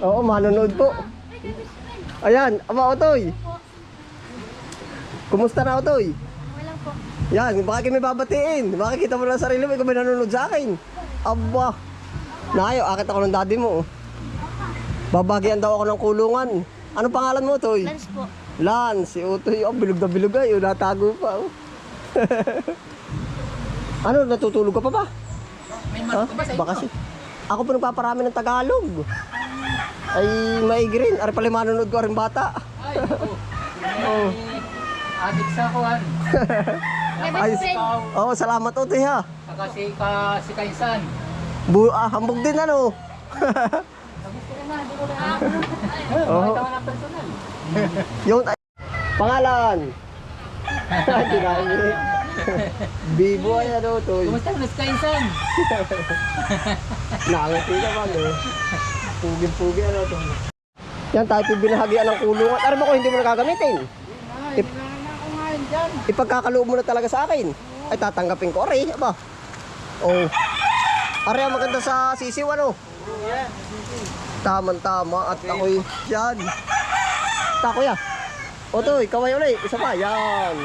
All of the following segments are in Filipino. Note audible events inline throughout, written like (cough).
Oo, manonood po. Ayan, aba Otoy. Kumusta na Otoy? Walang po. Yan, baka kami babatiin. Makikita mo na sarili mo, ikaw may nanonood sa akin. Aba. Nayo, akit ako ng daddy mo. oh. Babagyan daw ako ng kulungan. Ano pangalan mo, Toy? Lance po. Lance, si Utoy. Oh, bilog na bilog ay. Natago pa. Oh. (laughs) ano, natutulog ka pa ba? May manok ba sa Baka si... Ako po nagpaparami ng Tagalog. Ay, maigi rin. Ari pala manonood ko rin bata. Ay, oo. Oh. Adik sa kuhan. (laughs) Ay, oh, salamat Utoy ha. Saka si, ka, si Kainsan. Bu ah, hambog din ano. Personal? (laughs) Yung ay, pangalan. (laughs) Hindi na Bibo ay ano to. Kumusta na si Kainsan? Nakangiti naman eh. Pugin-pugi ano to. Yan tayo po binahagian ng kulungan. Aram ako hindi mo nagagamitin. Ip- Ipagkakaloob mo na talaga sa akin. Ay tatanggapin ko. Aray, aba. Oh. Aray, ang maganda sa sisiw ano. Tamang-tama at ako'y yan. Tako ya. Otoy, kaway ulit. Isa pa. Yan.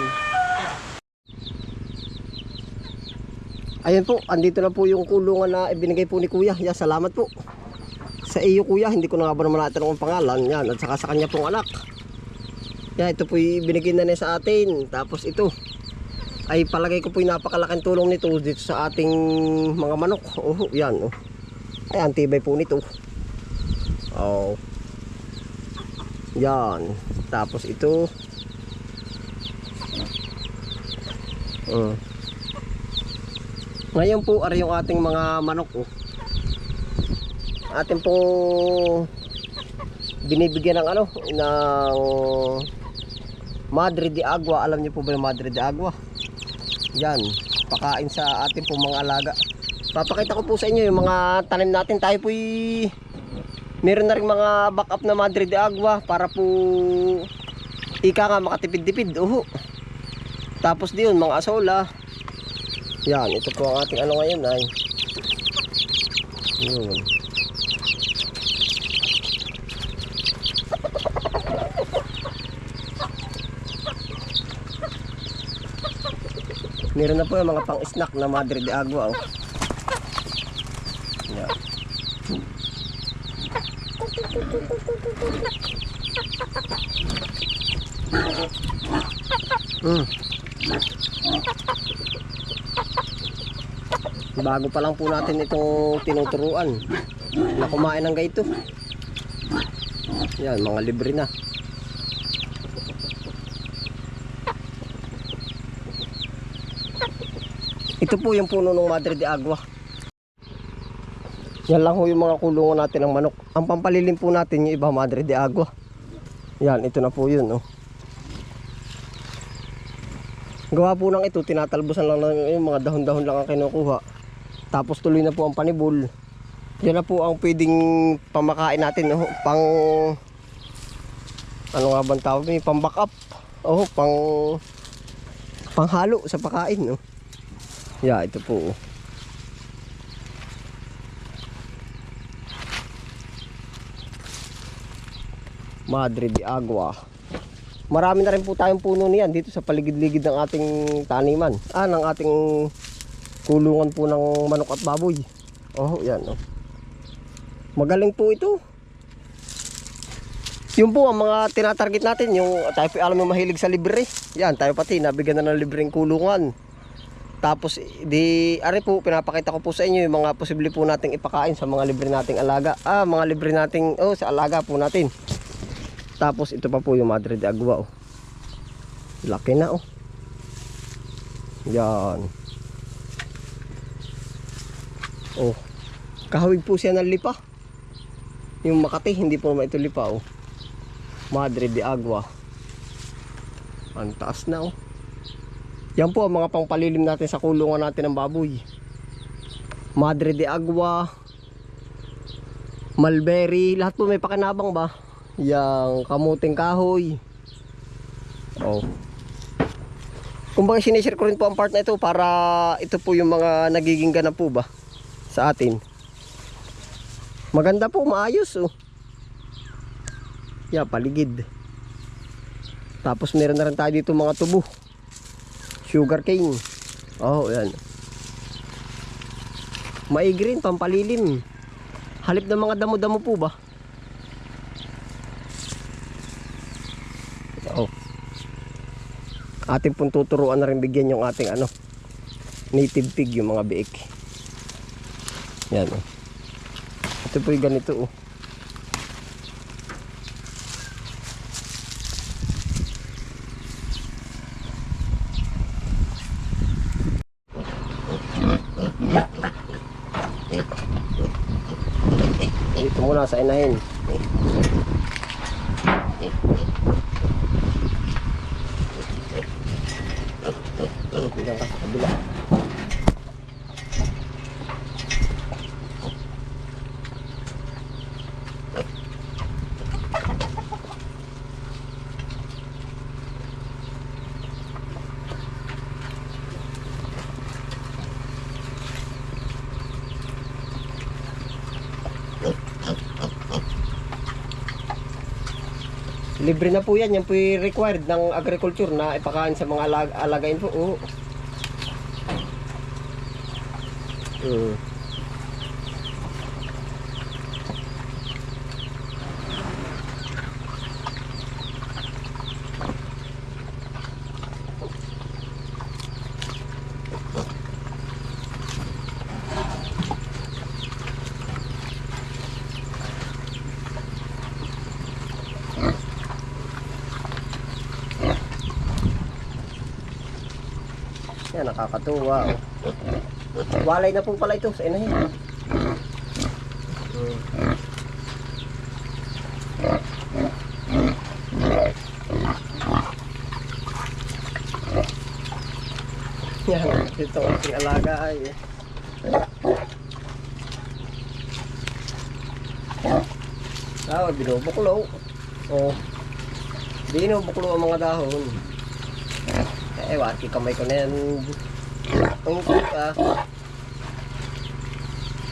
Ayan po, andito na po yung kulungan na ibinigay po ni Kuya. Yan, salamat po. Sa iyo Kuya, hindi ko na nga ba naman natin ang pangalan. Yan, at saka sa kanya pong anak. Yan, ito po binigay na niya sa atin. Tapos ito, ay palagay ko po yung napakalaking tulong nito dito sa ating mga manok. Oh, yan. Oh. Ay, antibay po nito. Oh. Yan. Tapos ito. Oh. Ngayon po, ari yung ating mga manok. Oh. Atin po binibigyan ng ano, ng Madre de Agua. Alam niyo po ba yung Madre de Agua? Yan, pakain sa ating po mga alaga. Papakita ko po sa inyo yung mga tanim natin. Tayo po meron na rin mga backup na Madre de Agua para po ika nga makatipid-tipid. Uho. Tapos diyon mga asola. Yan, ito po ang ating ano ngayon ay. Yun. Meron na po yung mga pang-snack na Madre de Agua. Oh. Yan. Mm. Bago pa lang po natin itong tinuturuan na kumain ng gaito. Yan, mga libre na. Ito po yung puno ng Madre de Agua. Yan lang ho yung mga kulungan natin ng manok. Ang pampalilim po natin yung iba Madre de Agua. Yan, ito na po yun. Oh. Gawa po ng ito, tinatalbusan lang ng yung mga dahon-dahon lang ang kinukuha. Tapos tuloy na po ang panibol. Yan na po ang pwedeng pamakain natin. Oh, pang... Ano nga bang tawag? Pang backup. Oh, pang... Panghalo sa pakain. Oh. Yeah, ito po. Madre de Agua. Marami na rin po tayong puno niyan dito sa paligid-ligid ng ating taniman. Ah, ng ating kulungan po ng manok at baboy. Oh, yan oh. Magaling po ito. Yun po ang mga tinatarget natin, yung tayo po alam mo mahilig sa libre. Yan, tayo pati nabigyan na ng libreng kulungan. Tapos di ari po pinapakita ko po sa inyo yung mga posible po nating ipakain sa mga libre nating alaga. Ah, mga libre nating oh sa alaga po natin. Tapos ito pa po yung Madre de Agua oh. Laki na oh. Yan. Oh. Kahawig po siya ng lipa. Yung Makati hindi po naman ito lipa oh. Madre de Agua. Ang taas na oh. Yan po ang mga pangpalilim natin sa kulungan natin ng baboy. Madre de Agua, Mulberry, lahat po may pakinabang ba? Yang kamuting kahoy. Oh. Kumbaga sinishare ko rin po ang part na ito para ito po yung mga nagiging ganap po ba sa atin. Maganda po, maayos oh. Yan, paligid. Tapos meron na rin tayo dito mga tubo. Sugar cane. Oh, yan. Maigrin, pampalilim. Halip ng mga damo-damo po ba? Oh. Ating pong tuturuan na rin bigyan yung ating ano, native pig, yung mga biik. Yan oh. Ito po yung ganito oh. Dito muna sa inahin. Diyan ka sa kabila. Libre na po yan. Yan po required ng agriculture na ipakain sa mga alag alagain po. Oo. Mm. Yan, nakakatuwa. Oh. Walay na po pala ito sa inahin. Mm. Yan, ito ang ating alaga ay. Ah, binubuklo. Oh. Binubuklo ang mga dahon. Eh, wati kamay ko na yan. Ang ka.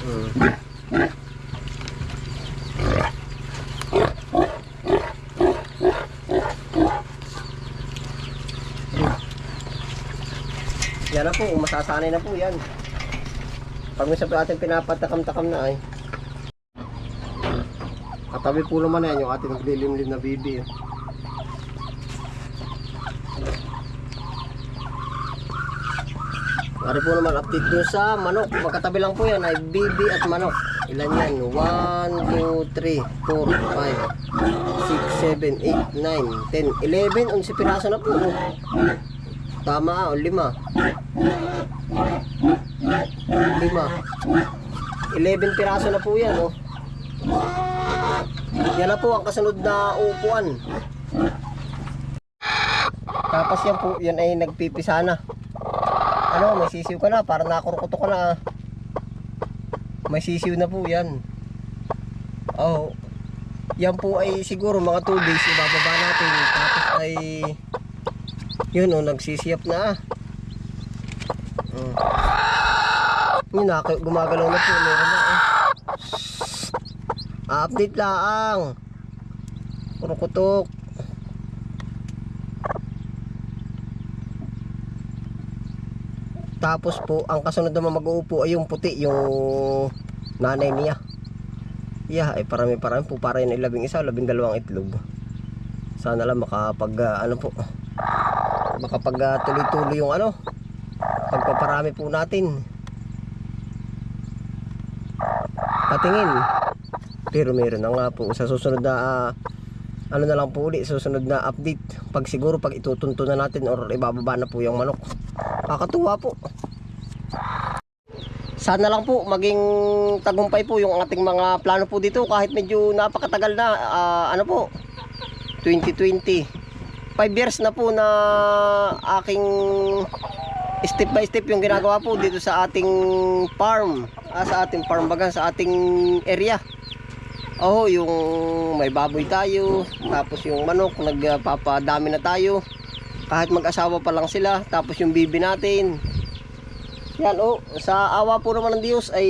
Hmm. Yan na po, masasanay na po yan. Pag minsan po ating pinapatakam-takam na ay. Katabi po naman na yan yung ating naglilimlim na bibi. oh. Pare po naman update dun sa manok. Magkatabi lang po yan ay bibi at manok. Ilan yan? 1, 2, 3, 4, 5, 6, 7, 8, 9, 10, 11, 11 piraso na po. oh. Tama, o lima. Lima. 11 piraso na po yan, oh. Yan na po ang kasunod na upuan. Tapos yan po, yan ay nagpipisa na. Ano, may sisiw ka na, para nakurkuto ka na. ah. May sisiw na po yan. Oh. Yan po ay siguro mga 2 days ibababa natin. Tapos ay yun oh, nagsisiyap na. Oh. Yun, gumagalaw na po. Meron na eh. Update lang. Kurukutok. Tapos po, ang kasunod naman mag-uupo ay yung puti, yung nanay niya. Yeah, ay parami parami po para yung labing isa, labing dalawang itlog. Sana lang makapag ah, ano po, makapag ah, tuloy-tuloy yung ano, pagpaparami po natin. Patingin. Pero meron na nga po sa susunod na ah, ano na lang po ulit, susunod na update. Pag siguro pag itutunto na natin or ibababa na po yung manok. Kakatuwa po. Sana lang po maging tagumpay po yung ating mga plano po dito kahit medyo napakatagal na ah, ano po 2020 5 years na po na aking step by step yung ginagawa po dito sa ating farm ah, sa ating farm baga sa ating area oh yung may baboy tayo tapos yung manok nagpapadami na tayo kahit mag-asawa pa lang sila tapos yung bibi natin yan oh, sa awa po naman ng Diyos ay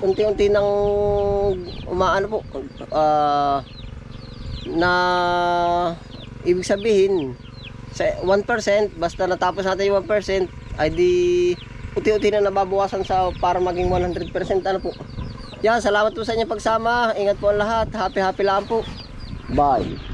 unti-unti nang umaano po, ah na ibig sabihin sa 1% basta natapos natin yung 1% ay di uti-uti na nababawasan sa para maging 100% ano po. Yan, salamat po sa inyong pagsama. Ingat po ang lahat. Happy happy lang po. Bye.